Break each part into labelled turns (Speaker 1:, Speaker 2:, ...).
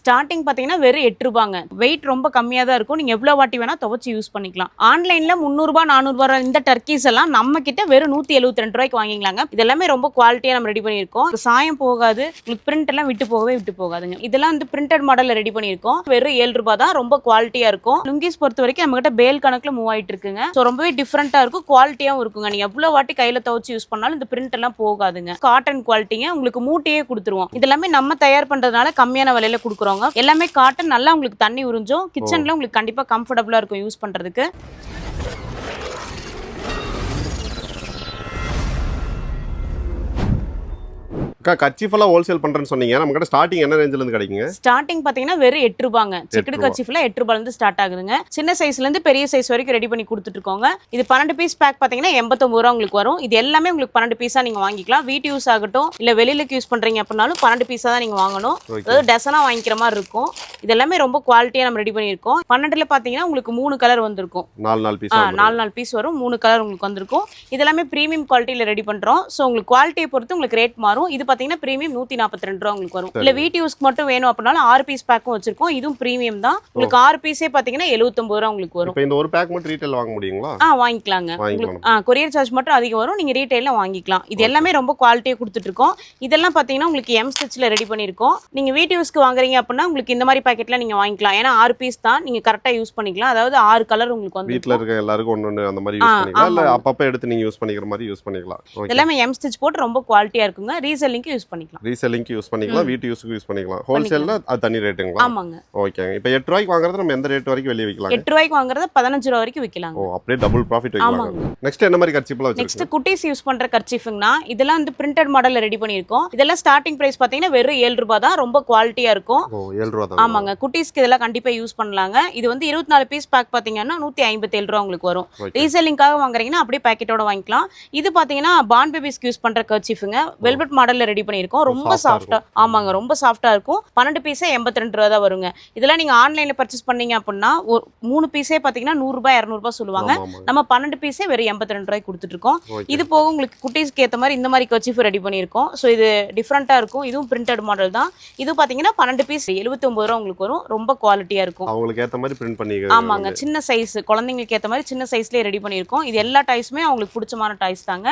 Speaker 1: Starting பார்த்தீங்கன்னா வெறும் எட்டு ரூபாங்க. வெயிட் ரொம்ப கம்மியாக தான் இருக்கும். நீங்கள் எவ்வளோ வாட்டி வேணால் துவச்சி யூஸ் பண்ணிக்கலாம். ஆன்லைனில் முந்நூறுபா நானூறுபா இந்த டர்க்கீஸ் எல்லாம் நம்ம கிட்ட வெறும் நூற்றி எழுபத்தி ரெண்டு ரூபாய்க்கு வாங்கிக்கலாங்க. இதெல்லாமே ரொம்ப குவாலிட்டியாக நம்ம ரெடி பண்ணியிருக்கோம். சாயம் போகாது. உங்களுக்கு பிரிண்ட் எல்லாம் விட்டு போகவே விட்டு போகாதுங்க. இதெல்லாம் வந்து பிரிண்டட் மாடலில் ரெடி பண்ணியிருக்கோம். வெறும் ஏழு ரூபா தான். ரொம்ப குவாலிட்டியாக இருக்கும். லுங்கீஸ் பொறுத்த வரைக்கும் நம்ம கிட்ட பேல் கணக்கில் மூவ் ஆகிட்டு இருக்குங்க. ஸோ ரொம்பவே டிஃப்ரெண்ட்டாக இருக்கும். குவாலிட்டியாகவும் இருக்குங்க. நீங்கள் எவ்வளோ வாட்டி கையில் துவச்சி யூஸ் பண்ணாலும் இந்த பிரிண்ட் எல்லாம் போகாதுங்க. காட்டன் குவாலிட்டிங்க உங்களுக்கு மூட்டையே கொடுத்துருவோம். இதெல்லாமே நம்ம தயார் பண்ணுறதுனால கம்மியான விலையில கொடுக்குறோங்க எல்லாமே காட்டன் நல்லா உங்களுக்கு தண்ணி உறிஞ்சும். கிச்சனில் உங்களுக்கு கண்டிப்பாக கம்ஃபர்டபுளாக இருக்கும் யூஸ் பண்ணுறதுக்கு
Speaker 2: அக்கா கச்சிஃபெல்லாம் ஹோல்சேல் பண்றேன்னு சொன்னீங்க. நம்ம கிட்ட ஸ்டார்டிங் என்ன ரேஞ்சில இருந்து கிடைக்குங்க?
Speaker 1: ஸ்டார்டிங் பார்த்தீங்கன்னா வெறும் எட்டு ரூபாங்க. செக்குடு
Speaker 2: ரூபா.
Speaker 1: கச்சிஃபில் எட்டு ரூபாயிலிருந்து ஸ்டார்ட் ஆகுதுங்க. சின்ன சைஸ்லேருந்து பெரிய சைஸ் வரைக்கும் ரெடி பண்ணி கொடுத்துட்டு இருக்கோங்க இது பன்னெண்டு பீஸ் பேக் பார்த்தீங்கன்னா எண்பத்தொம்பது ரூபா உங்களுக்கு வரும். இது எல்லாமே உங்களுக்கு பன்னெண்டு பீஸாக நீங்கள் வாங்கிக்கலாம். வீட்டு யூஸ் ஆகட்டும். இல்லை வெளியிலக்கு யூஸ் பண்ணுறீங்க அப்படின்னாலும் பன்னெண்டு பீஸாக தான் நீங்கள் வாங்கணும். அதாவது டசனாக வாங்கிக்கிற மாதிரி இருக்கும். இது எல்லாமே ரொம்ப குவாலிட்டியாக நம்ம ரெடி பண்ணியிருக்கோம். பன்னெண்டுல பார்த்தீங்கன்னா உங்களுக்கு மூணு கலர் வந்திருக்கும்.
Speaker 2: நாலு நாலு பீஸ்
Speaker 1: ஆ நாலு நாலு பீஸ் வரும். மூணு கலர் உங்களுக்கு வந்திருக்கும். இது எல்லாமே ப்ரீமியம் குவாலிட்டியில் ரெடி பண்ணுறோம் ஸோ உங்களுக்கு குவாலிட்டியை பொறுத்து உங்களுக்கு ரேட் மாறும். இது பார்த்தீங்கன்னா ப்ரீமியம் நூற்றி நாற்பத்தி ரெண்டு ரூபா உங்களுக்கு வரும். இல்லை வீட்டு யூஸ்க்கு மட்டும் வேணும் அப்படின்னாலும் ஆறு பீஸ் பேக்கும் வச்சிருக்கோம். இதுவும் ப்ரீமியம் தான். உங்களுக்கு ஆறு பீஸே பார்த்தீங்கன்னா எழுபத்தொம்பது ரூபா உங்களுக்கு வரும்.
Speaker 2: இந்த ஒரு பேக் மட்டும் ரீட்டைல் வாங்க முடியுங்களா?
Speaker 1: ஆ வாங்கிக்கலாங்க. உங்களுக்கு ஆ கொரியர் சார்ஜ் மட்டும் அதிகம் வரும். நீங்கள் ரீட்டைலில் வாங்கிக்கலாம். இது எல்லாமே ரொம்ப குவாலிட்டியாக கொடுத்துட்ருக்கோம். இதெல்லாம் பார்த்தீங்கன்னா உங்களுக்கு எம் ஸ்டிச்சில் ரெடி பண்ணியிருக்கோம். நீங்கள் வீட்டு யூஸ்க்கு வாங்குறீங்க அப்படின்னா உங்களுக்கு இந்த மாதிரி பாக்கெட்டில் நீங்கள் வாங்கிக்கலாம். ஏன்னா ஆறு பீஸ் தான். நீங்கள் கரெக்டாக யூஸ் பண்ணிக்கலாம். அதாவது ஆறு கலர் உங்களுக்கு வந்து
Speaker 2: வீட்ல இருக்க எல்லாருக்கும் ஒன்று ஒன்று அந்த மாதிரி யூஸ் பண்ணிக்கலாம். இல்ல. அப்பப்போ எடுத்து நீங்க யூஸ் பண்ணிக்கிற மாதிரி யூஸ் பண்ணிக்கலாம்.
Speaker 1: எல்லாமே எம் ஸ்டிச் போட்டு ரொம்ப குவாலிட்டியாக இருக்குங்க. ரீசெல்லிங்க்கு யூஸ் பண்ணிக்கலாம்.
Speaker 2: ரீசெல்லிங்க்கு யூஸ் பண்ணிக்கலாம் வீட்டு யூஸுக்கு யூஸ் பண்ணிக்கலாம். ஹோல்சேல்ல அது தனி ரேட்டுங்களா?
Speaker 1: ஆமாங்க.
Speaker 2: ஓகேங்க. இப்போ எட்டு ரூபாய்க்கு வாங்குறது நம்ம எந்த ரேட் வரைக்கும் வெளியே விற்கலாங்க
Speaker 1: எட்டு ரூபாய்க்கு வாங்குறத பதினஞ்சு ரூபா வரைக்கும் விற்கலாங்க
Speaker 2: ஓ அப்படியே டபுள் ப்ராஃபிட்
Speaker 1: ஆமாங்க.
Speaker 2: நெக்ஸ்ட் என்ன மாதிரி கட்சிப்பெல்லாம்
Speaker 1: நெக்ஸ்ட் குட்டீஸ் யூஸ் பண்ற கர்ச்சீஃபுங்கனா இதெல்லாம் வந்து பிரிண்டட் மாடல்ல ரெடி பண்ணியிருக்கோம். இதெல்லாம் ஸ்டார்டிங் பிரைஸ் பாத்தீங்கன்னா வெறும் ஏழு ரூபாய் தான் ரொம்ப குவாலிட்டியா இருக்கும்.
Speaker 2: ஓ ஏழு ரூபா தான்.
Speaker 1: ஆமாங்க. குட்டீஸ்க்கு இதெல்லாம் கண்டிப்பா யூஸ் பண்ணலாங்க. இது வந்து இருபத்தி நாலு பீஸ் பேக் பாத்தீங்கன்னா நூத்தி ஐம்பத்தி ஏழு ரூபா உங்களுக்கு வரும். ரீசெல்லிங்காக வாங்குறீங்கன்னா அப்படியே பேக்கெட்டோட வாங்கிக்கலாம். இது பாத்தீங்கன்னா பான் பேபிஸ்க்கு யூஸ் பண்ற கர்ச்சீஃபுங்க வெல்வெட் மாடல்ல ரெடி பண்ணியிருக்கோம். ரொம்ப
Speaker 2: soft-ஆ
Speaker 1: சாஃப்டா ஆமாங்க ரொம்ப சாஃப்டா இருக்கும். பன்னெண்டு பீஸே எண்பத்தி ரெண்டு ரூபா தான் வருங்க. இதெல்லாம் நீங்க ஆன்லைன்ல பர்ச்சேஸ் பண்ணீங்க அப்படின்னா ஒரு மூணு பீஸே பாத்தீங்கன்னா நூறுரூபா இரநூறுபா சொல்லுவாங்க. நம்ம பன்னெண்டு பீஸே வெறும் எண்பத்தி ரெண்டு ரூபாய்க்கு
Speaker 2: ஓகே.
Speaker 1: இது போக உங்களுக்கு குட்டீஸ்க்கு ஏற்ற மாதிரி இந்த மாதிரி கர்ச்சீஃப் ரெடி பண்ணியிருக்கோம். ஸோ இது டிஃப்ரெண்ட்டாக இருக்கும். இதுவும் பிரிண்டட் மாடல் தான். இது பார்த்தீங்கன்னா பன்னெண்டு பீஸ் எழுபத்தி ஒம்பது ரூபா உங்களுக்கு வரும். ரொம்ப குவாலிட்டியாக இருக்கும்.
Speaker 2: அவங்களுக்கு ஏத்த மாதிரி பிரிண்ட் பண்ணி
Speaker 1: ஆமாங்க. சின்ன சைஸ் குழந்தைங்களுக்கு ஏற்ற மாதிரி சின்ன சைஸ்லேயே ரெடி பண்ணியிருக்கோம். இது எல்லா டாய்ஸுமே அவங்களுக்கு பிடிச்சமான டாய்ஸ் தாங்க.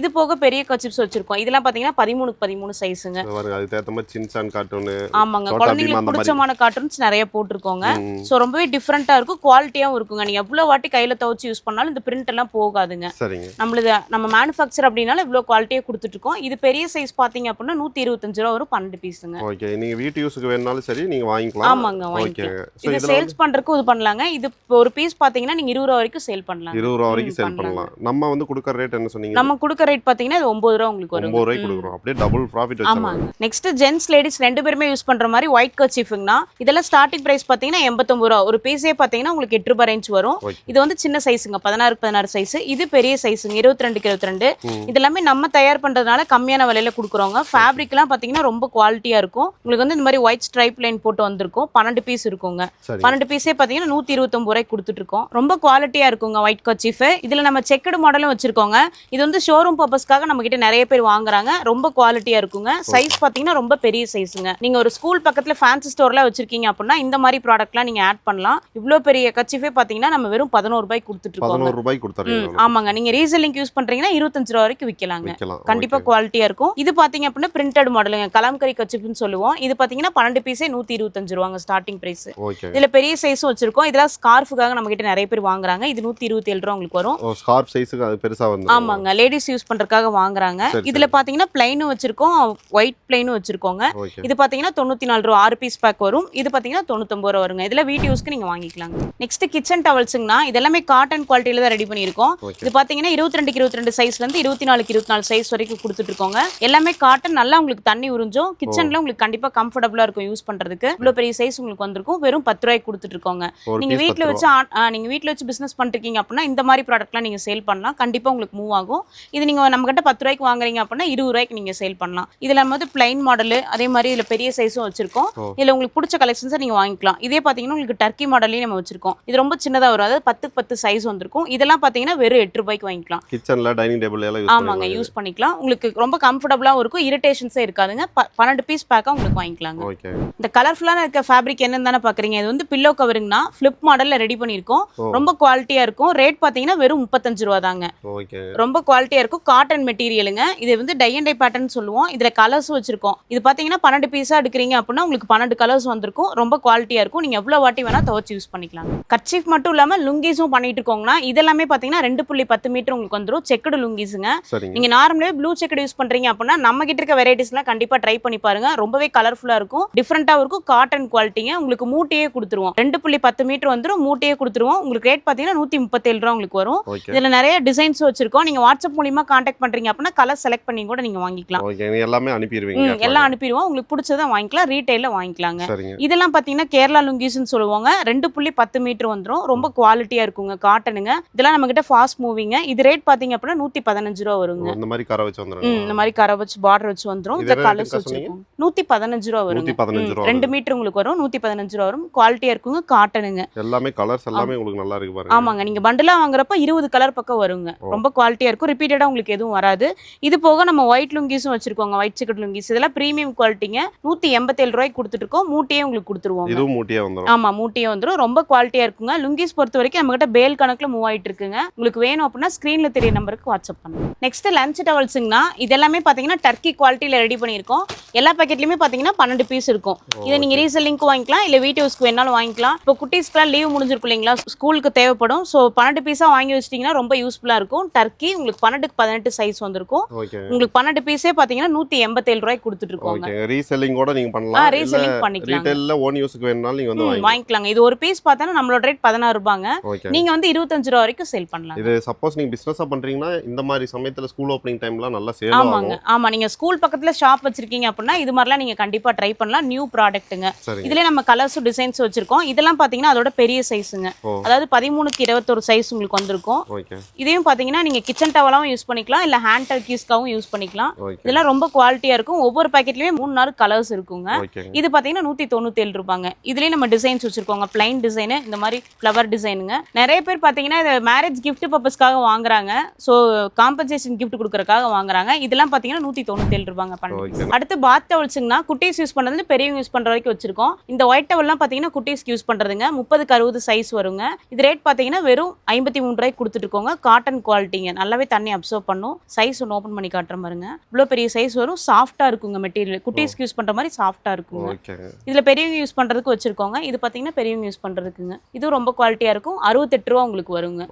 Speaker 1: இது போக பெரிய கர்ச்சிப்ஸ் வச்சிருக்கோம். இதெல்லாம் பார்த்தீங்கன்னா பதிமூணுக்கு பதிமூணு சைஸுங்க
Speaker 2: பாருங்க அதுக்கு ஏத்த மாதிரி சின்சான் கார்ட்டூனு
Speaker 1: ஆமாங்க. குழந்தைங்களுக்கு. பிடிச்சமான கார்ட்டூன்ஸ் நிறைய போட்டிருக்கோங்க. ஸோ ரொம்பவே டிஃப்ரெண்ட்டாக இருக்கும் குவாலிட்டியாகவும் இருக்குங்க. நீங்கள் எவ்வளோ வாட்டி கையில் துவச்சி யூஸ் பண்ணாலும் இந்த பிரிண்ட் எல்லாம் போகாதுங்க.
Speaker 2: சரிங்க.
Speaker 1: நம்மளது நம்ம மேனுஃபேக்சர் அப்படின்னால இவ்வளோ குவாலிட்டியாக கொடுத்துட்ருக்கோம் இது பெரிய சைஸ் பார்த்தீங்க அப்படின்னா நூற்றி இருபத்தஞ்சு ரூபா வரும் பன்னெண்டு பீஸுங்க
Speaker 2: ஓகே நீங்க வீட்டு யூஸுக்கு வேணுனாலும் சரி நீங்க வாங்கிக்கலாம்.
Speaker 1: ஆமாங்க வாங்கிக்கலாம். இது சேல்ஸ் பண்றதுக்கு இது பண்ணலாங்க. இது ஒரு பீஸ் பார்த்தீங்கன்னா நீங்கள் இருபது ரூபா வரைக்கும் சேல் பண்ணலாம்
Speaker 2: இருபது ரூபா வரைக்கும் சேல். பண்ணலாம். நம்ம வந்து கொடுக்குற ரேட் என்ன சொன்னீங்க?
Speaker 1: நம்ம கொடுக்க ரேட் பார்த்தீங்கன்னா இது ஒம்பது ரூபா உங்களுக்கு வரும்.
Speaker 2: ஒன்பது ரூபாய்க்கு கொடுக்குறோம். அப்படியே டபுள் ப்ராஃபிட்
Speaker 1: ஆமாங்க. நெக்ஸ்ட் ஜென்ஸ் லேடிஸ் ரெண்டு பேருமே யூஸ் பண்ற மாதிரி ஒயிட் கர்ச்சீஃபுங்கனா இதெல்லாம் ஸ்டார்டிங் பிரைஸ் பார்த்தீங்கன்னா எண்பத்தொம்பது ரூபா. ஒரு பீஸே பார்த்தீங்கன்னா உங்களுக்கு எட்டு ரூபாய் ரேஞ்ச் வரும். இது வந்து சின்ன சைஸுங்க பதினாறு பதினாறு சைஸ் இது பெரிய சைஸுங்க இருபத்தி ரெண்டுக்கு இருபத்தி ரெண்டு
Speaker 2: ம்.
Speaker 1: இது எல்லாமே நம்ம தயார் பண்றதுனால கம்மியான விலையில கொடுக்குறோங்க ஃபேப்ரிக்லாம் பார்த்தீங்கன்னா ரொம்ப குவாலிட்டியா இருக்கும். உங்களுக்கு வந்து இந்த மாதிரி ஒயிட் ஸ்ட்ரைப் லைன் போட்டு வந்திருக்கும். பன்னெண்டு பீஸ் இருக்குங்க. பன்னெண்டு பீஸே பார்த்தீங்கன்னா நூற்றி இருபத்தொம்பது ரூபாய்க்கு கொடுத்துட்டு இருக்கோம் ரொம்ப குவாலிட்டியாக இருக்குங்க ஒயிட் கர்ச்சீஃப் இதில் நம்ம செக்குடு மாடலும் வச்சிருக்கோங்க. இது வந்து ஷோரூம் பர்பஸ்க்காக நம்ம கிட்ட நிறைய பேர் வாங்குறாங்க. ரொம்ப குவாலிட்டியாக இருக்குங்க. சைஸ் பார்த்தீங்கன்னா ரொம்ப பெரிய சைஸுங்க நீங்கள் ஒரு ஸ்கூல் பக்கத்தில் ஃபேன்சி ஸ்டோர்லாம் வச்சிருக்கீங்க அப்படின்னா இந்த மாதிரி ப்ராடக்ட்லாம் நீங்கள் ஆட் பண்ணலாம். இவ்வளோ பெரிய கர்ச்சீஃபே பார்த்தீங்கன்னா நம்ம வெறும் பதினோரு ரூபாய்க்கு கொடுத்துட்டு இருக்கோங்க.
Speaker 2: பதினோரு ரூபாய்க்கு
Speaker 1: ம்,
Speaker 2: கொடுத்துறீங்க
Speaker 1: ஆமாங்க. நீங்க ரீசெல்லிங் யூஸ் பண்றீங்கன்னா இருபத்தஞ்சு ரூபா வரைக்கும் விற்கலாங்க கண்டிப்பா. குவாலிட்டியா இருக்கும். இது பாத்தீங்க அப்படின்னா பிரிண்டட் மாடலுங்க கலாம்கரி கச்சிப்புன்னு சொல்லுவோம். இது பாத்தீங்கன்னா பன்னெண்டு பீஸே நூத்தி இருபத்தஞ்சு ரூபாங்க ஸ்டார்டிங் பிரைஸ் இதுல பெரிய சைஸும் வச்சிருக்கோம். இதெல்லாம் ஸ்கார்ஃபுக்காக நம்ம கிட்ட நிறைய பேர் வாங்குறாங்க. இது நூத்தி இருபத்தி ஏழு ரூபா உங்களுக்கு வரும்.
Speaker 2: ஓ ஸ்கார்ப் சைஸுக்கு அது பெருசா வந்து
Speaker 1: ஆமாங்க. லேடிஸ் யூஸ் பண்றதுக்காக வாங்குறாங்க. இதுல பாத்தீங்கன்னா பிளைனும் வச்சிருக்கோம். ஒயிட் பிளைனும் வச்சிருக்கோங்க. இது பாத்தீங்கன்னா தொண்ணூத்தி நாலு ரூபா ஆறு பீஸ் பேக் வரும். இது பாத்தீங்கன்னா தொண்ணூத்தொம்பது ரூபா வருங்க. இதுல வீட்டு யூஸ்க்கு நீங்க வாங்கிக்கலாங்க. நெக்ஸ்ட் கிச்சன் டவல்ஸுங்கனா இதெல்லாமே காட்டன் குவாலிட்டியில தான் ரெடி பண்ணியிருக்கோம். இது பாத்தீங்கன்னா இருபத்தி ரெண்டுக்கு இருபத்தி ரெண்டு சைஸ்ல இருந்து இருபத்தி நாலுக்கு இருபத்தி நாலு சைஸ் வரைக்கும் கொடுத்துட்டு இருக்கோங்க எல்லாமே காட்டன் நல்லா உங்களுக்கு தண்ணி உறிஞ்சும். கிச்சன்ல உங்களுக்கு கண்டிப்பா கம்ஃபர்டபுளா இருக்கும் யூஸ் பண்றதுக்கு. இவ்வளவு பெரிய சைஸ் உங்களுக்கு வந்திருக்கும். வெறும் பத்து ரூபாய்க்கு கொடுத்துட்டு இருக்கோங்க
Speaker 2: ஒரு
Speaker 1: நீங்க
Speaker 2: piece
Speaker 1: வீட்ல
Speaker 2: பத்து
Speaker 1: வச்சு ஆ- ஆ, நீங்க வீட்ல வச்சு பிசினஸ் பண்ணிருக்கீங்க அப்படின்னா இந்த மாதிரி ப்ராடக்ட்லாம் நீங்க சேல் பண்ணலாம். கண்டிப்பா உங்களுக்கு மூவ் ஆகும். இது நீங்க நம்ம கிட்ட பத்து ரூபாய்க்கு வாங்குறீங்க அப்படின்னா இருபது ரூபாய்க்கு நீங்க சேல் பண்ணலாம். இதுல நம்ம வந்து பிளைன் மாடல் அதே மாதிரி இதுல பெரிய சைஸும் வச்சிருக்கோம். இதுல உங்களுக்கு பிடிச்ச கலெக்ஷன்ஸை நீங்க வாங்கிக்கலாம். இதே பாத்தீங்கன்னா உங்களுக்கு டர்க்கி மாடல்லையும் நம்ம வச்சிருக்கோம். இது ரொம்ப சின்னதா வரும். அதாவது பத்துக்கு பத்து சைஸ் வந்திருக்கும். இதெல்லாம் பாத்தீங்கன்னா வெறும் எட்டு ரூபாய்க்கு வாங்கிக்கலாம்.
Speaker 2: கிச்சன்ல டைனிங் டேபிள் எல்லாம்
Speaker 1: ஆமாங்க யூஸ் பண்ணிக்கலாம். உங்களுக்கு ரொம்ப கம்ஃபர்டபுளாகவும் இருக்கும். இரிட்டேஷன்ஸே இருக்காதுங்க. பன்னெண்டு பீஸ் பேக்காக உங்களுக்கு வாங்கிக்கலாங்க. இந்த கலர்ஃபுல்லான இருக்க ஃபேப்ரிக் என்னன்னு தானே பார்க்குறீங்க இது வந்து பில்லோ கவருங்கண்ணா ஃப்ளிப் மாடலில் ரெடி பண்ணியிருக்கோம்.
Speaker 2: ஓ.
Speaker 1: ரொம்ப குவாலிட்டியாக இருக்கும். ரேட் பார்த்தீங்கன்னா வெறும் முப்பத்தஞ்சு ரூபா தாங்க. ரொம்ப குவாலிட்டியாக இருக்கும். காட்டன் மெட்டீரியலுங்க இது வந்து டை அண்ட் டை பேட்டர்ன் சொல்லுவோம். இதில் கலர்ஸும் வச்சிருக்கோம். இது பார்த்தீங்கன்னா பன்னெண்டு பீஸாக எடுக்கிறீங்க அப்படின்னா உங்களுக்கு பன்னெண்டு கலர்ஸ் வந்திருக்கும். ரொம்ப குவாலிட்டியாக இருக்கும். நீங்கள் எவ்வளோ வாட்டி வேணால் துவச்சி யூஸ் பண்ணிக்கலாம். கர்ச்சீஃப் மட்டும் இல்லாமல் லுங்கீஸும் பண்ணிட்டு இருக்கோங்கன்னா இதெல்லாமே பார்த்தீங்கன்னா ரெண்டு புள்ளி பத்து மீட்டர் உங்களுக்கு வந்துடும் செக்குடு லுங்கீஸுங்க
Speaker 2: சரிங்க.
Speaker 1: நீங்க நார்மலாவே ப்ளூ செக்கட் யூஸ் பண்றீங்க அப்படின்னா நம்ம கிட்ட இருக்க வெரைட்டிஸ்லாம் கண்டிப்பா ட்ரை பண்ணி பாருங்க. ரொம்பவே கலர்ஃபுல்லா இருக்கும். டிஃப்ரெண்டாவும் இருக்கும். காட்டன் குவாலிட்டிங்க உங்களுக்கு மூட்டையே கொடுத்துருவோம். ரெண்டு புள்ளி பத்து மீட்டர் வந்துடும் மூட்டையே கொடுத்துருவோம். உங்களுக்கு ரேட் பாத்தீங்கன்னா நூத்தி முப்பத்தேழு ரூபா உங்களுக்கு வரும். இதுல நிறைய டிசைன்ஸ் வச்சிருக்கோம். நீங்க வாட்ஸ்அப் மூலியமா கான்டாக்ட் பண்றீங்க அப்படின்னா கலர் செலக்ட் பண்ணி கூட நீங்க வாங்கிக்கலாம்.
Speaker 2: ஓகே எல்லாமே அனுப்பிடுவீங்க
Speaker 1: எல்லாம் அனுப்பிடுவோம். உங்களுக்கு பிடிச்சதை வாங்கிக்கலாம் ரீட்டைல வாங்கிக்கலாங்க. இதெல்லாம் பாத்தீங்கன்னா கேரளா லுங்கீஸ்னு சொல்லுவாங்க. ரெண்டு புள்ளி பத்து மீட்டர் வந்துடும் ரொம்ப குவாலிட்டியா இருக்குங்க காட்டனுங்க இதெல்லாம் நம்ம கிட்ட ஃபாஸ்ட் மூவிங்க இது ரேட் பாத்தீங்க அப்படின்னா நூத்தி பதினஞ்சு ரூபா வருங்க.
Speaker 2: இந்த மாதிரி கரை வச்சு
Speaker 1: ம், இந்த மாதிரி கரை வச்சு பார்டர் வச்சு வந்துரும்.
Speaker 2: இது
Speaker 1: இந்த கலர்ஸ் வச்சிருக்கோம் நூத்தி பதினஞ்சு ரூபா வருங்க.
Speaker 2: நூத்தி பதினஞ்சு
Speaker 1: ம்,
Speaker 2: ரூபா
Speaker 1: ரெண்டு மீட்டர் உங்களுக்கு வரும். நூத்தி பதினஞ்சு ரூபா வரும். குவாலிட்டியா இருக்குங்க காட்டனுங்க
Speaker 2: எல்லாமே கலர்ஸ் எல்லாமே உங்களுக்கு நல்லா இருக்கு பாருங்க.
Speaker 1: ஆமாங்க நீங்க பண்டலா வாங்குறப்ப இருபது கலர் பக்கம் வருங்க. ரொம்ப குவாலிட்டியா இருக்கும். ரிப்பீட்டடா உங்களுக்கு எதுவும் வராது. இது போக நம்ம ஒயிட் லுங்கீஸும் வச்சிருக்கோங்க ஒயிட் சிக்கட் லுங்கீஸ் இதெல்லாம் பிரீமியம் குவாலிட்டிங்க நூத்தி எண்பத்தேழு ரூபாய்க்கு கொடுத்துட்டு இருக்கோம் மூட்டையே உங்களுக்கு கொடுத்துருவோம்
Speaker 2: இதுவும் மூட்டியா வந்துடும்
Speaker 1: ஆமா மூட்டையே வந்துரும். ரொம்ப குவாலிட்டியா இருக்குங்க. லுங்கீஸ் பொறுத்த வரைக்கும் நம்ம கிட்ட பேல் கணக்குல மூவ் ஆயிட்டு இருக்குங்க உங்களுக்கு வேணும் அப்படின்னா ஸ்கிரீன்ல தெரிய நம்பருக்கு வாட்ஸ்அப் பண்ணுங்க. நெக்ஸ்ட் லஞ்ச் டவல்ஸுங்கண்ணா இதெல்லாமே பாத்தீங்கன்னா டர்க்கி குவாலிட்டியில ரெடி பண்ணியிருக்கோம். எல்லா பேக்கெட்லயுமே பாத்தீங்கன்னா பன்னெண்டு பீஸ் இருக்கும். இதை நீங்க ரீசெல்லிங்க்கு வாங்கிக்கலாம் இல்ல வீட்டு யூஸ்க்கு வேணாலும் வாங்கிக்கலாம். இப்போ குட்டீஸ்க்குலாம் லீவ் முடிஞ்சிருக்கும் இல்லைங்களா? ஸ்கூலுக்கு தேவைப்படும். ஸோ பன்னெண்டு பீஸா வாங்கி வச்சிட்டீங்கன்னா ரொம்ப யூஸ்ஃபுல்லா இருக்கும். டர்க்கி உங்களுக்கு பன்னெண்டுக்கு பதினெட்டு சைஸ் வந்திருக்கும். உங்களுக்கு பன்னெண்டு பீஸே பாத்தீங்கன்னா நூத்தி எண்பத்தேழு ரூபாய்க்கு கொடுத்துட்டு இருக்கோங்க
Speaker 2: ஓகே ரீசெல்லிங் கூட நீங்க பண்ணலாம்.
Speaker 1: ரீசெல்லிங் பண்ணிக்கலாம்
Speaker 2: ஓன் யூஸ்க்கு வேணும்னாலும் நீங்க வந்து
Speaker 1: வாங்கிக்கலாங்க. இது ஒரு பீஸ் பார்த்தா நம்மளோட ரேட் பதினாறு ரூபாங்க. நீங்க வந்து இருபத்தஞ்சு ரூபா வரைக்கும் சேல் பண்ணலாம்
Speaker 2: இது சப்போஸ் நீங்க பிசினஸா பண்றீங்கன்னா இந்த மாதிரி சமயத்துல ஸ்கூல் ஓப்பனிங் டைம்லாம் நல்லா சேல்
Speaker 1: ஆமாங்க. ஆமா நீங்க ஸ்கூல் பக்கத்துல ஷாப் வச்சிருக்கீங்க அப்படின்னா இது மாதிரிலாம் நீங்க கண்டிப்பா ட்ரை பண்ணலாம். நியூ ப்ராடக்ட்டுங்க இதுல நம்ம கலர்ஸும் டிசைன்ஸ் வச்சிருக்கோம். இதெல்லாம் பாத்தீங்கன்னா அதோட பெரிய சைஸுங்க. அதாவது பதிமூணுக்கு இருபத்தொரு சைஸ் உங்களுக்கு வந்திருக்கும். இதையும் பாத்தீங்கன்னா நீங்க கிச்சன் டவலாவும் யூஸ் பண்ணிக்கலாம். இல்ல ஹேண்ட் டர்க்கீஸ்க்காவும் யூஸ் பண்ணிக்கலாம். இதெல்லாம் ரொம்ப குவாலிட்டியா இருக்கும். ஒவ்வொரு பாக்கெட்லயுமே மூணு நாலு கலர்ஸ் இருக்குங்க. இது பாத்தீங்கன்னா நூத்தி தொண்ணூத்தி ஏழு ரூபாங்க இதுலயே நம்ம டிசைன்ஸ் வச்சிருக்கோங்க. பிளைன் டிசைனு இந்த மாதிரி ஃப்ளவர் டிசைனுங்க நிறைய பேர் பாத்தீங்கன்னா இதை மேரேஜ் கிஃப்ட் பர்பஸ்க்காக வாங்குறாங்க. ஸோ காம்பன்சேஷன் கிஃப்ட் கொடுக்கறதுக்காக வாங்குறாங்க. இதெல்லாம் பாத்தீங்கன்னா நூத்தி தொண்ணூத்தி ஏழு ரூபாங்க
Speaker 2: Okay.
Speaker 1: பண்ணி அடுத்து பாத் டவல்ஸுங்கன்னா குட்டீஸ் யூஸ் பண்றது பெரியவங்க யூஸ் பண்ற வரைக்கும் வச்சிருக்கோம். இந்த ஒயிட் டவல்லாம் பாத்தீங்கன்னா குட்டீஸ்க்கு யூஸ் பண்றதுங்க. முப்பதுக்கு அறுபது சைஸ் வருங்க. இது ரேட் பாத்தீங்கன்னா வெறும் ஐம்பத்தி மூணு ரூபாய்க்கு கொடுத்துட்டு காட்டன் குவாலிட்டிங்க நல்லாவே தண்ணி அப்சர்வ் பண்ணும். சைஸ் ஒன்று ஓப்பன் பண்ணி காட்டுற பாருங்க இவ்வளோ பெரிய சைஸ் வரும். சாஃப்டா இருக்குங்க மெட்டீரியல் குட்டீஸ்க்கு யூஸ் பண்ற மாதிரி சாஃப்டா இருக்குங்க. இதுல பெரியவங்க யூஸ் பண்றதுக்கு வச்சிருக்கோங்க. இது பாத்தீங்கன்னா பெரியவங்க யூஸ் பண்றதுக்குங்க. இது ரொம்ப குவாலிட்டியா இருக்கும். அறுபத்தெட்டு ரூபா உங்களுக்கு வருங்க.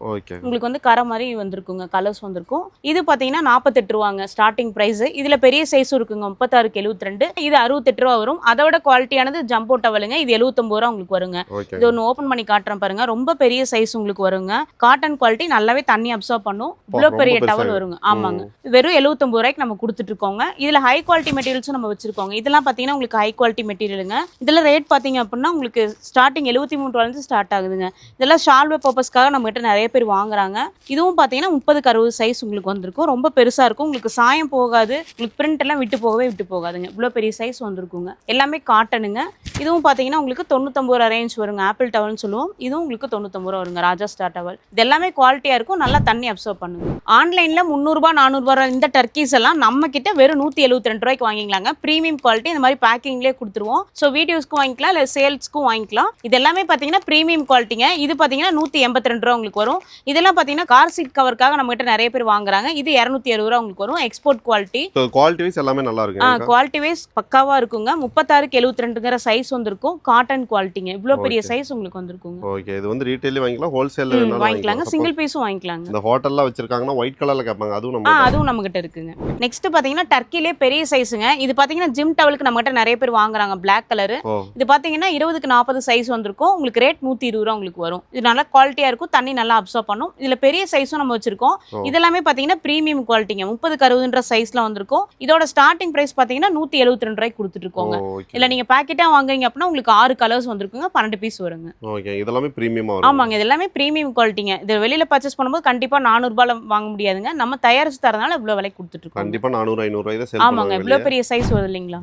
Speaker 1: உங்களுக்கு வந்து கரை மாதிரி வந்திருக்குங்க. கலர்ஸ் வந்திருக்கும். இது பாத்தீங்கன்னா நாற்பத்தெட்டு ரூபாங்க. ஸ்டார்டிங் பிரைஸ் இதுல பெரிய சைஸும் இருக்குங்க. முப்பத்தாறுக்கு எழுபத்தி ரெண்டு இது அறுபத்தெட்டு ரூபா வரும். அதோட குவாலிட்டியானது ஜம்போ டவலுங்க இது எழுபத்தொம்பது ரூபா உங்களுக்கு வருங்க. இது ஒன்று ஓப்பன் பண்ணி காட்டுறேன் பாருங்க. ரொம்ப பெரிய சைஸ் உங்களுக்கு வருங்க. காட்டன் குவாலிட்டி நல்லாவே தண்ணி அப்சர்வ் பண்ணும். இவ்வளோ பெரிய டவல். வருங்க. ஆமாங்க. வெறும் எழுபத்தொம்பது ரூபாய்க்கு நம்ம கொடுத்துட்டு இருக்கோங்க இதுல ஹை குவாலிட்டி மெட்டீரியல்ஸும் நம்ம வச்சிருக்கோங்க. இதெல்லாம் பாத்தீங்கன்னா உங்களுக்கு ஹை குவாலிட்டி மெட்டீரியலுங்க இதுல ரேட் பாத்தீங்க அப்படின்னா உங்களுக்கு ஸ்டார்டிங் எழுபத்தி மூணு ரூபாயிலிருந்து ஸ்டார்ட் ஆகுதுங்க. இதெல்லாம் ஷால்வே பர்பஸ்க்காக நம்ம கிட்ட நிறைய பேர் வாங்குறாங்க. இதுவும் பாத்தீங்கன்னா முப்பதுக்கு அறுபது சைஸ் உங்களுக்கு வந்திருக்கும். ரொம்ப பெருசா இருக்கும். உங்களுக்கு சாயம் போகாது. உங்களுக்கு பிரிண்ட் எல்லாம் விட்டு போகவே விட்டு போகாதுங்க இவ்வளோ பெரிய சைஸ் வந்திருக்குங்க. எல்லாமே காட்டனுங்க இதுவும் பாத்தீங்கன்னா உங்களுக்கு தொண்ணூத்தொம்பது ரூபா ரேஞ்ச் வருங்க ஆப்பிள் டவல்னு சொல்லுவோம். இதுவும் உங்களுக்கு தொண்ணூத்தொம்பது ரூபா வருங்க. ராஜா ஸ்டார் டவல் இது எல்லாமே குவாலிட்டியா இருக்கும். நல்லா தண்ணி அப்சர்வ் பண்ணுங்க. ஆன்லைன்ல முந்நூறுபா நானூறுபா இந்த டர்க்கீஸ் எல்லாம் நம்ம கிட்ட வெறும் நூத்தி எழுபத்தி ரெண்டு ரூபாய்க்கு வாங்கிக்கலாங்க. ப்ரீமியம் குவாலிட்டி இந்த மாதிரி பேக்கிங்லேயே கொடுத்துருவோம். ஸோ வீடியோஸ்க்கும் வாங்கிக்கலாம். இல்லை சேல்ஸ்க்கும் வாங்கிக்கலாம். இது எல்லாமே பார்த்தீங்கன்னா ப்ரீமியம் குவாலிட்டிங்க இது பார்த்தீங்கன்னா நூற்றி எண்பத்தி ரெண்டு ரூபா உங்களுக்கு வரும். இதெல்லாம் பார்த்தீங்கன்னா கார் சீட் கவருக்காக நம்ம கிட்ட நிறைய பேர் வாங்குறாங்க. இது இரநூத்தி அறுபது ரூபா உங்களுக்கு வரும். எக்ஸ்போர்ட் குவாலிட்டி
Speaker 2: குவாலிட்டி வைஸ் எல்லாமே நல்லா
Speaker 1: ஆ
Speaker 2: இருக்குங்க
Speaker 1: குவாலிட்டி வைஸ் பக்காவா இருக்குங்க. முப்பத்தாறுக்கு எழுபத்தி ரெண்டுங்கிற சைஸ் வந்திருக்கும் காட்டன் குவாலிட்டிங்க இவ்வளோ பெரிய. சைஸ் உங்களுக்கு வந்திருக்குங்க.
Speaker 2: ஓகே இது வந்து ரீட்டைலே வாங்கிக்கலாம். ஹோல்சேல்
Speaker 1: வாங்கிக்கலாங்க. சிங்கிள் பீஸும் வாங்கிக்கலாங்க.
Speaker 2: இந்த ஹோட்டல்லாம் வச்சிருக்காங்கன்னா ஒயிட் கலர்ல கேட்பாங்க அதுவும் நம்ம
Speaker 1: அதுவும் நம்ம கிட்ட இருக்குங்க. நெக்ஸ்ட் பாத்தீங்கன்னா டர்க்கிலே பெரிய சைஸுங்க இது பாத்தீங்கன்னா ஜிம் டவலுக்கு நம்ம கிட்ட நிறைய பேர் வாங்குறாங்க. Black கலர் இது பாத்தீங்கன்னா இருபதுக்கு நாற்பது சைஸ் வந்திருக்கும். உங்களுக்கு ரேட் நூத்தி இருபது ரூபா உங்களுக்கு வரும். இது நல்லா குவாலிட்டியா இருக்கும். தண்ணி நல்லா அப்சர்வ் பண்ணும். இதுல பெரிய சைஸும் நம்ம வச்சிருக்கோம். இதெல்லாமே பாத்தீங்கன்னா பிரீமியம் குவாலிட்டிங்க முப்பதுக்கு அறுபதுன்ற சைஸ்ல வந்திருக்கும். இதோட ஸ்டார்டிங் பிரைஸ் பாத்தீங்கன்னா நூத்தி எழுபத்தி ரெண்டு ரூபாய்க்கு
Speaker 2: ஓகே
Speaker 1: இல்ல நீங்க பாக்கெட்டா வாங்குறீங்க அப்படின்னா உங்களுக்கு ஆறு கலர்ஸ் வந்திருக்குங்க. பன்னெண்டு பீஸ் வருங்க.
Speaker 2: ஓகே இதெல்லாமே ப்ரீமியமா
Speaker 1: ஆமாங்க இது எல்லாமே பிரீமியம் குவாலிட்டிங்க இது வெளியில பர்ச்சேஸ் பண்ணும்போது கண்டிப்பா நானூறு ரூபாயில வாங்க முடியாதுங்க. நம்ம தயாரிச்சு தரதுனால இவ்வளவு விலைக்கு கொடுத்துட்டு இருக்கோம்
Speaker 2: கண்டிப்பா நானூறு சேல்
Speaker 1: ஆமாங்க இவ்வளோ பெரிய சைஸ் வருது இல்லைங்களா?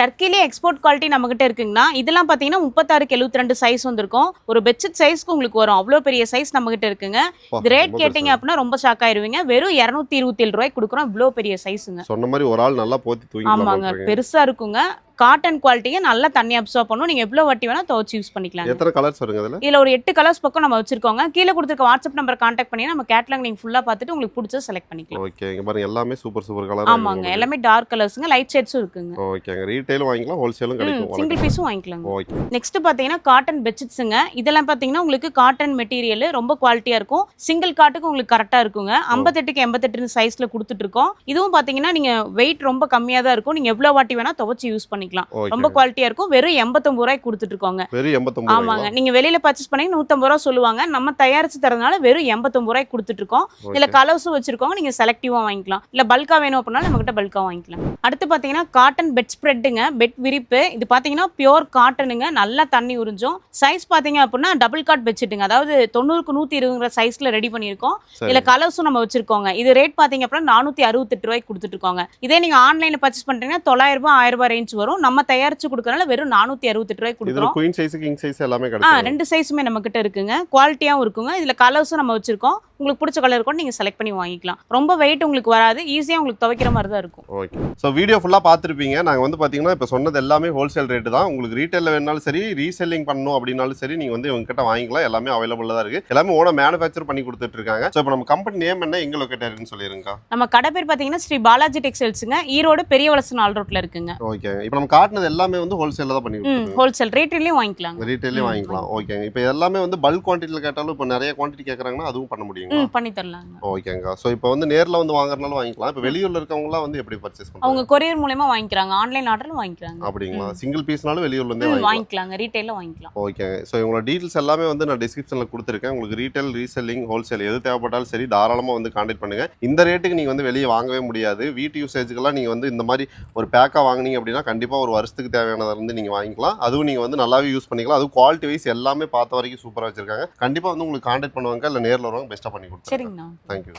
Speaker 1: டர்க்கிலே எக்ஸ்போர்ட் குவாலிட்டி நம்மகிட்ட இருக்குங்கன்னா இதெல்லாம் பார்த்தீங்கன்னா முப்பத்தாறுக்கு எழுபத்தி ரெண்டு சைஸ் வந்திருக்கும். ஒரு பெட்ஷீட் சைஸ்க்கு உங்களுக்கு வரும். அவ்வளோ பெரிய சைஸ் நம்மகிட்ட இருக்குங்க. இது ரேட் கேட்டிங்க. அப்படின்னா ரொம்ப ஷாக் ஆயிருவீங்க. வெறும் இரநூத்தி இருபத்தி ஏழு ரூபாய்க்கு கொடுக்குறோம். இவ்வளோ பெரிய சைஸுங்க
Speaker 2: சொன்ன மாதிரி ஒரு ஆள் நல்லா போத்தி
Speaker 1: ஆமாங்க.
Speaker 2: தூங்கிக்கலாம்
Speaker 1: பெருசா இருக்குங்க. காட்டன் குவாலிட்டியை நல்லா தண்ணி அப்சர்வ் பண்ணும். நீங்க எவ்வளவு வாட்டி வேணா துவச்சு யூஸ் பண்ணிக்கலாம்.
Speaker 2: எத்தனை கலர்ஸ் வருங்க அதுல?
Speaker 1: இதுல ஒரு எட்டு கலர்ஸ் பக்கம் நம்ம வச்சிருக்கோங்க. கீழே கொடுத்துருக்க வாட்ஸ்அப் நம்பர் கான்டாக்ட் பண்ணி நம்ம கேட்லாக் நீங்க ஃபுல்லா பார்த்துட்டு உங்களுக்கு பிடிச்ச செலக்ட் பண்ணிக்கலாம்.
Speaker 2: ஓகே இங்க பாருங்க எல்லாமே சூப்பர் சூப்பர் கலர்
Speaker 1: ஆமாங்க எல்லாமே டார்க் கலர்ஸ்ங்க லைட் ஷேட்ஸும் இருக்குங்க.
Speaker 2: ஓகேங்க ரீட்டைலும் வாங்கிக்கலாம் ஹோல்சேலும் கிடைக்கும்
Speaker 1: சிங்கிள் பீஸும் வாங்கிக்கலாங்க.
Speaker 2: ஓகே
Speaker 1: நெக்ஸ்ட் பாத்தீங்கன்னா காட்டன் பெட்ஷீட்ஸுங்க இதெல்லாம் பாத்தீங்கன்னா உங்களுக்கு காட்டன் மெட்டீரியல் ரொம்ப குவாலிட்டியா இருக்கும். சிங்கிள் காட்டுக்கு உங்களுக்கு கரெக்டா இருக்குங்க. ஐம்பத்தெட்டுக்கு எண்பத்தெட்டு சைஸ்ல கொடுத்துட்டு இருக்கோம். இதுவும் பாத்தீங்கன்னா நீங்க வெயிட் ரொம்ப கம்மியா தான் இருக்கும். நீங்க எவ்வளவு வாட்டி வேணா துவச்சு யூஸ் பண்ணிக்கலாம். ரொம்ப
Speaker 2: ஓகே.
Speaker 1: குவாலிட்டியா இருக்கும். வெறும் எண்பத்தொன்பது ரூபாய்க்கு கொடுத்துட்டு இருக்கோங்க
Speaker 2: வெறும் எண்பத்தொம்பது
Speaker 1: ஆமாங்க. நீங்க வெளியில பர்ச்சேஸ் பண்ணி நூத்தம்பது ரூபா சொல்லுவாங்க. நம்ம தயாரிச்சு தரதுனால வெறும் எண்பத்தொன்பது ரூபாய்க்கு கொடுத்துட்டு இருக்கோம் இதுல கலர்ஸும் வச்சிருக்கோங்க. நீங்க செலக்டிவா வாங்கிக்கலாம். இல்ல பல்கா வேணும் அப்படின்னா நம்ம கிட்ட பல்கா வாங்கிக்கலாம். அடுத்து பாத்தீங்கன்னா காட்டன் பெட் ஸ்ப்ரெட்டுங்க பெட் விரிப்பு. இது பாத்தீங்கன்னா பியோர் காட்டனுங்க நல்லா தண்ணி உறிஞ்சும். சைஸ் பாத்தீங்க அப்படின்னா டபுள் காட் பெட்ஷீட்டுங்க அதாவது தொண்ணூறுக்கு நூத்தி இருபதுங்கிற சைஸ்ல ரெடி பண்ணியிருக்கோம்.
Speaker 2: சரி.
Speaker 1: இதுல கலர்ஸும் நம்ம வச்சிருக்கோங்க. இது ரேட் பாத்தீங்க அப்படின்னா நானூத்தி அறுபத்தெட்டு ரூபாய்க்கு கொடுத்துட்டு இருக்கோங்க இதே நீங்க ஆன்லைன்ல பர்ச்சேஸ் பண்றீங்கன்னா தொள்ளாயிரம் ரூபாய் ஆயிரம் ரூபாய் ரேஞ்ச் வரும். நம்ம தயாரிச்சு கொடுக்கறனால வெறும் நானூத்தி அறுபத்தெட்டு
Speaker 2: இதுல
Speaker 1: கொடுக்குறோம்.
Speaker 2: குயின் சைஸ் கிங் சைஸ் எல்லாமே
Speaker 1: ஆ ரெண்டு சைஸுமே நம்ம கிட்ட இருக்குங்க குவாலிட்டியாவும் இருக்குங்க. இதுல கலர்ஸும் நம்ம வச்சிருக்கோம். உங்களுக்கு பிடிச்ச கலர் கூட நீங்க செலக்ட் பண்ணி வாங்கிக்கலாம். ரொம்ப வெயிட் உங்களுக்கு வராது. ஈஸியா உங்களுக்கு துவைக்கிற மாதிரி தான் இருக்கும்.
Speaker 2: ஓகே ஸோ வீடியோ ஃபுல்லாக பார்த்துருப்பீங்க. நாங்கள் வந்து பார்த்தீங்கன்னா இப்போ சொன்னது எல்லாமே ஹோல்சேல் ரேட்டு தான். உங்களுக்கு ரீட்டைலில் வேணாலும் சரி ரீசெல்லிங் பண்ணணும் அப்படின்னாலும் சரி நீங்கள் வந்து இவங்க கிட்ட வாங்கிக்கலாம். எல்லாமே அவைலபிளாக தான் இருக்குது எல்லாமே ஓன மேனுஃபேக்சர் பண்ணி கொடுத்துட்டு இருக்காங்க. ஸோ இப்போ நம்ம கம்பெனி நேம் என்ன எங்கே லொக்கேட் ஆயிருக்குன்னு சொல்லிருங்கக்கா
Speaker 1: நம்ம கடை பேர் பாத்தீங்கன்னா ஸ்ரீ பாலாஜி டெக்ஸ்டைல்ஸுங்க ஈரோடு பெரிய வளசன் ஆல் ரோட்ல இருக்குங்க.
Speaker 2: ஓகே இப்போ நம்ம காட்டினது எல்லாமே வந்து ஹோல்சேலில் தான் பண்ணி
Speaker 1: ஹோல்சேல் ரேட்லயும் வாங்கிக்கலாங்க.
Speaker 2: ரீட்டைலே
Speaker 1: ம்,
Speaker 2: வாங்கிக்கலாம். ஓகேங்க இப்போ எல்லாமே வந்து பல்க் குவான்டிட்டியில் கேட்டாலும் இப்போ நிறைய குவான்டிட்டி கேட்குறாங்கன்னா அதுவும் பண்ண முடியுங்களா?
Speaker 1: ம் பண்ணி தரலாங்க.
Speaker 2: ஓகேங்க ஸோ இப்போ வந்து நேரில் வந்து வாங்குறதுனால வாங்கிக்கலாம். இப்போ வெளியூரில் இருக்கவங்களாம் வந்து எப்படி பர்ச்சேஸ்
Speaker 1: அவங்க
Speaker 2: பண்ணுவாங்க
Speaker 1: கொரியர் மூலயமா வாங்கிக்கிறாங்க. ஆன்லைன் ஆர்டர்ல வாங்கிக்கிறாங்க.
Speaker 2: அப்படிங்களா. சிங்கிள் பீஸ்னாலும் வெளியூர்லேருந்தே வாங்கிக்கலாம்.
Speaker 1: வாங்கிக்கலாங்க. ரீட்டைல வாங்கிக்கலாம்.
Speaker 2: ஓகேங்க ஸோ உங்களோட டீட்டெயில்ஸ் எல்லாமே வந்து நான் டிஸ்கிரிப்ஷனில் கொடுத்துருக்கேன். உங்களுக்கு ரீட்டைல் ரீசெல்லிங் ஹோல்சேல் எது தேவைப்பட்டாலும் சரி தாராளமாக வந்து காண்டாக்ட் பண்ணுங்க. இந்த ரேட்டுக்கு நீங்கள் வந்து வெளியே வாங்கவே முடியாது. வீட்டு யூசேஜுக்கெல்லாம் நீங்கள் வந்து இந்த மாதிரி ஒரு பேக்காக வாங்குனீங்க அப்படின்னா கண்டிப்பாக ஒரு வருஷத்துக்கு தேவையானதை வந்து நீங்கள் வாங்கிக்கலாம். அதுவும் நீங்கள் வந்து நல்லாவே யூஸ் பண்ணிக்கலாம். அதுவும் குவாலிட்டி வைஸ் எல்லாமே பார்த்த வரைக்கும் சூப்பராக வச்சிருக்காங்க. கண்டிப்பாக வந்து உங்களுக்கு காண்டாக்ட் பண்ணுவாங்க இல்லை நேரில் வருவாங்க பெஸ்ட்டாக பண்ணி கொடுத்துருங்க தேங்க்யூ